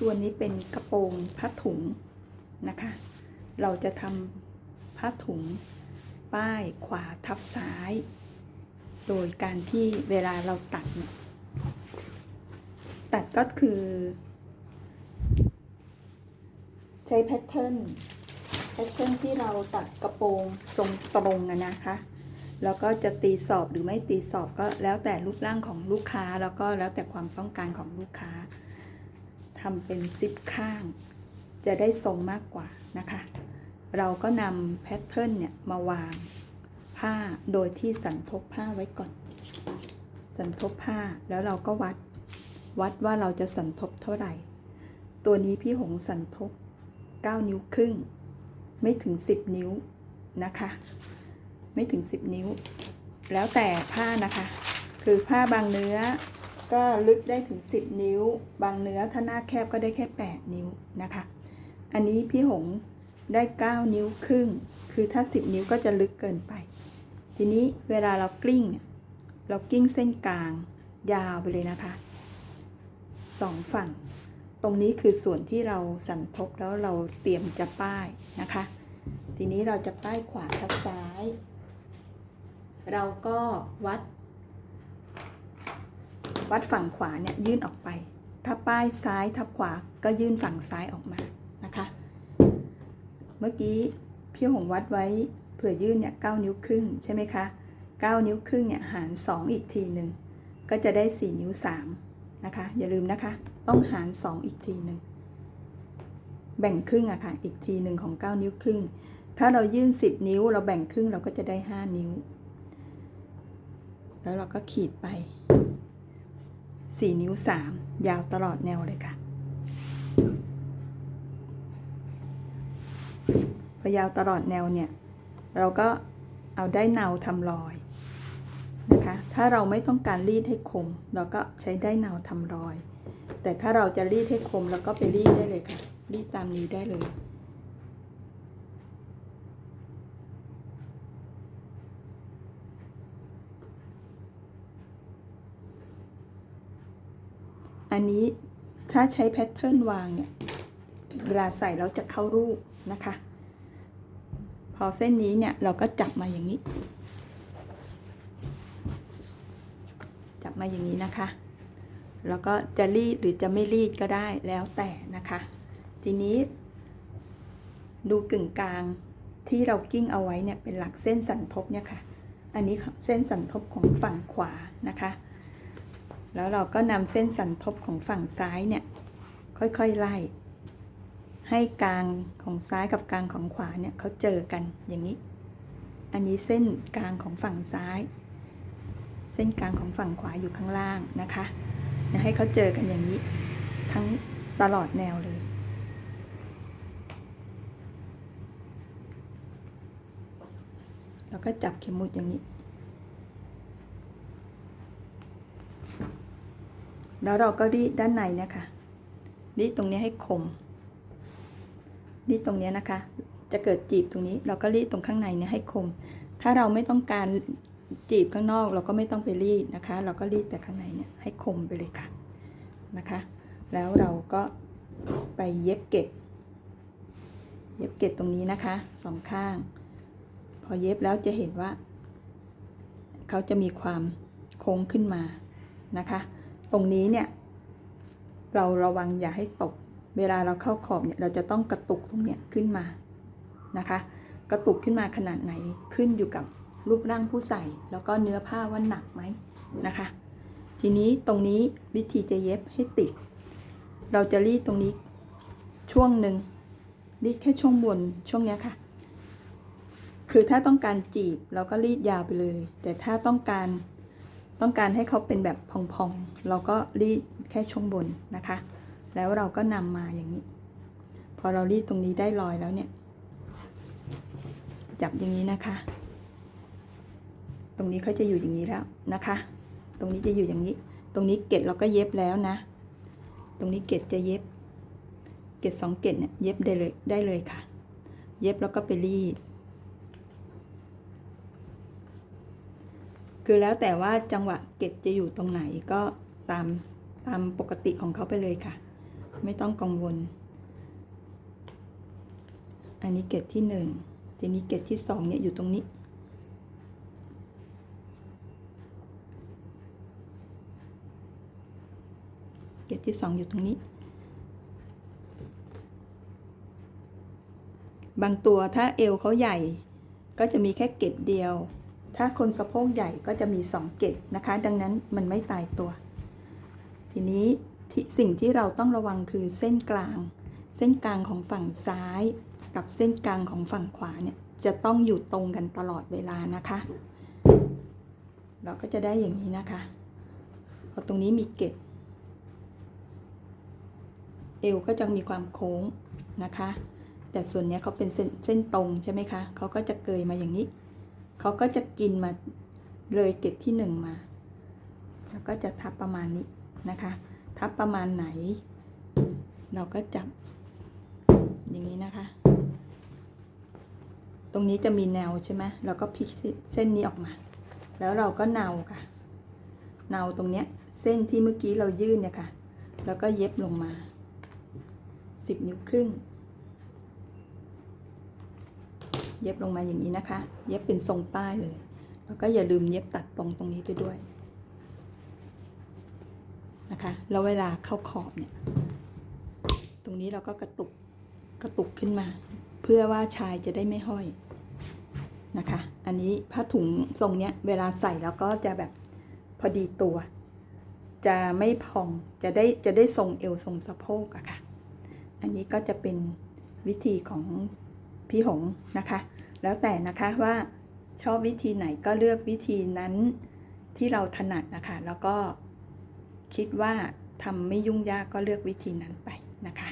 ตัวนี้เป็นกระโปรงผ้าถุงนะคะ เราจะทำผ้าถุงป้ายขวาทับซ้าย โดยการที่เวลาเราตัด ตัดก็คือ ใช้แพทเทิร์นแพทเทิร์นที่เราตัดกระโปรงทรงตรงนะคะ แล้วก็จะตีสอบหรือไม่ตีสอบก็แล้วแต่รูปร่างของลูกค้าแล้วก็แล้วแต่ความต้องการของลูกค้า ทำเป็นซิปข้าง จะได้ทรงมากกว่านะคะ เราก็นำแพทเทิร์นเนี่ยมาวางผ้าโดยที่สันทบผ้าไว้ก่อน สันทบผ้าแล้วเราก็วัดวัดว่าเราจะสันทบเท่าไหร่ ตัวนี้พี่หงสันทบ 9 นิ้วครึ่ง ไม่ถึง 10 นิ้วนะคะ ไม่ถึง 10 นิ้ว แล้วแต่ผ้านะคะ คือผ้าบางเนื้อ ก็ลึกได้ถึง 10 นิ้ว บางเนื้อถ้าหน้าแคบก็ได้แค่ 8 นิ้วนะคะ อันนี้พี่หงได้ 9 นิ้วครึ่ง คือถ้า 10 นิ้วก็จะลึกเกินไป ทีนี้เวลาเรากลิ้งเนี่ยเรากลิ้งเส้นกลางยาวไปเลยนะคะสองฝั่ง ตรงนี้คือส่วนที่เราสันทบแล้วเราเตรียมจะป้ายนะคะ ทีนี้เราจะป้ายขวาทับซ้าย เราก็วัด วัดฝั่งขวาเนี่ยยื่นออกไป ถ้าป้ายซ้ายทับขวาก็ยื่นฝั่งซ้ายออกมานะคะ เมื่อกี้พี่หงวัดไว้เผื่อยื่นเนี่ยเก้านิ้วครึ่งใช่ไหมคะเก้านิ้วครึ่งเนี่ยหาร 2 อีกทีหนึ่งก็จะได้ 4 นิ้ว3นะคะอย่าลืมนะคะต้องหาร 2 อีกทีหนึ่งแบ่งครึ่งอะค่ะอีกทีหนึ่งของ 9 นิ้วครึ่ง ถ้าเรายื่น 10 นิ้ว เราแบ่งครึ่งเราก็จะได้ 5 นิ้ว แล้วเราก็ขีดไป 4 นิ้ว 3 ยาวตลอดแนวเลยค่ะ พอยาวตลอดแนวเนี่ย เราก็เอาได้เนาทำรอยนะคะ ถ้าเราไม่ต้องการรีดให้คม เราก็ใช้ได้เนาทำรอย แต่ถ้าเราจะรีดให้คมเราก็ไปรีดได้เลยค่ะ รีดตามนี้ได้เลย อันนี้ถ้าใช้แพทเทิร์นวางเนี่ยเวลาใส่เราจะเข้ารูปนะคะ พอเส้นนี้เนี่ยเราก็จับมาอย่างนี้ จับมาอย่างนี้นะคะ แล้วก็จะรีดหรือจะไม่รีดก็ได้แล้วแต่นะคะ ทีนี้ดูกึ่งกลางที่เรากิ้งเอาไว้เนี่ยเป็นหลักเส้นสันทบเนี่ยค่ะ อันนี้เส้นสันทบของฝั่งขวานะคะ แล้วเราก็นำเส้นสันทบของฝั่งซ้ายเนี่ย ค่อยๆไล่ ให้กลางของซ้ายกับกลางของขวาเนี่ยเขาเจอกันอย่างนี้ อันนี้เส้นกลางของฝั่งซ้าย เส้นกลางของฝั่งขวาอยู่ข้างล่างนะคะให้เขาเจอกันอย่างนี้ทั้งตลอดแนวเลยแล้วก็จับเข็มหมุดอย่างนี้ แล้วเราก็รีดด้านในนะคะ รีดตรงนี้ให้คม รีดตรงนี้นะคะ จะเกิดจีบตรงนี้ เราก็รีดตรงข้างในเนี่ยให้คม ถ้าเราไม่ต้องการจีบข้างนอกเราก็ไม่ต้องไปรีดนะคะ เราก็รีดแต่ข้างในเนี่ยให้คมไปเลยค่ะนะคะ แล้วเราก็ไปเย็บเก็บ เย็บเก็บตรงนี้นะคะสองข้าง พอเย็บแล้วจะเห็นว่า เขาจะมีความโค้งขึ้นมานะคะ รงนี้เนี่ยเราระวังอย่าให้ตก เวลาเราเข้าขอบเนี่ยเราจะต้องกระตุกตรงเนี้ยขึ้นมานะคะ กระตุกขึ้นมาขนาดไหนขึ้นอยู่กับรูปร่างผู้ใส่ แล้วก็เนื้อผ้าว่าหนักไหมนะคะ ทีนี้ตรงนี้วิธีจะเย็บให้ติด เราจะรีดตรงนี้ช่วงหนึ่งรีดแค่ช่วงบนช่วงเนี้ยค่ะ คือถ้าต้องการจีบเราก็รีดยาวไปเลย แต่ถ้าต้องการ ต้องการให้เขาเป็นแบบพองๆ เราก็รีดแค่ช่วงบนนะคะ แล้วเราก็นำมาอย่างนี้ พอเรารีดตรงนี้ได้รอยแล้วเนี่ย จับอย่างนี้นะคะ ตรงนี้เขาจะอยู่อย่างนี้แล้วนะคะ ตรงนี้จะอยู่อย่างนี้ ตรงนี้เกล็ดเราก็เย็บแล้วนะ ตรงนี้เกล็ดจะเย็บ เกล็ดสองเกล็ดเนี่ยเย็บได้เลยได้เลยค่ะ เย็บแล้วก็ไปรีด คือแล้วแต่ว่าจังหวะเก็บจะอยู่ตรงไหนก็ตามตามปกติของเขาไปเลยค่ะ ไม่ต้องกังวล อันนี้เกรดที่หนึ่งทีนี้เกรดที่สองเนี่ยอยู่ตรงนี้ เกรดที่สองอยู่ตรงนี้ บางตัวถ้าเอวเขาใหญ่ ก็จะมีแค่เกล็ดเดียว ถ้าคนสะโพกใหญ่ก็จะมีสองเกล็ดนะคะ ดังนั้นมันไม่ตายตัว ทีนี้สิ่งที่เราต้องระวังคือเส้นกลาง เส้นกลางของฝั่งซ้าย กับเส้นกลางของฝั่งขวาเนี่ยจะต้องอยู่ตรงกันตลอดเวลานะคะ เราก็จะได้อย่างนี้นะคะพอตรงนี้มีเกล็ดเอวก็จะมีความโค้งนะคะ แต่ส่วนนี้เขาเป็นเส้นเส้นตรงใช่ไหมคะเขาก็จะเกยมาอย่างนี้ เขาก็จะกินมาเลยเกล็ดที่หนึ่งมา แล้วก็จะทับประมาณนี้นะคะ ทับประมาณไหน เราก็จับอย่างนี้นะคะ ตรงนี้จะมีแนวใช่ไหมเราก็พลิกเส้นนี้ออกมา แล้วเราก็เนาค่ะ เนาตรงเนี้ยเส้นที่เมื่อกี้เรายื่นเนี่ยค่ะ แล้วก็เย็บลงมาสิบนิ้วครึ่ง เย็บลงมาอย่างนี้นะคะ เย็บเป็นทรงป้ายเลย แล้วก็อย่าลืมเย็บตัดตรงตรงนี้ไปด้วยนะคะแล้วเวลาเข้าขอบเนี่ย ตรงนี้เราก็กระตุกกระตุกขึ้นมา เพื่อว่าชายจะได้ไม่ห้อยนะคะ อันนี้ผ้าถุงทรงเนี้ยเวลาใส่แล้วก็จะแบบพอดีตัว จะไม่พองจะได้จะได้ทรงเอวทรงสะโพกอะค่ะ อันนี้ก็จะเป็นวิธีของ พี่หงนะคะ แล้วแต่นะคะว่าชอบวิธีไหนก็เลือกวิธีนั้นที่เราถนัดนะคะ แล้วก็คิดว่าทำไม่ยุ่งยากก็เลือกวิธีนั้นไปนะคะ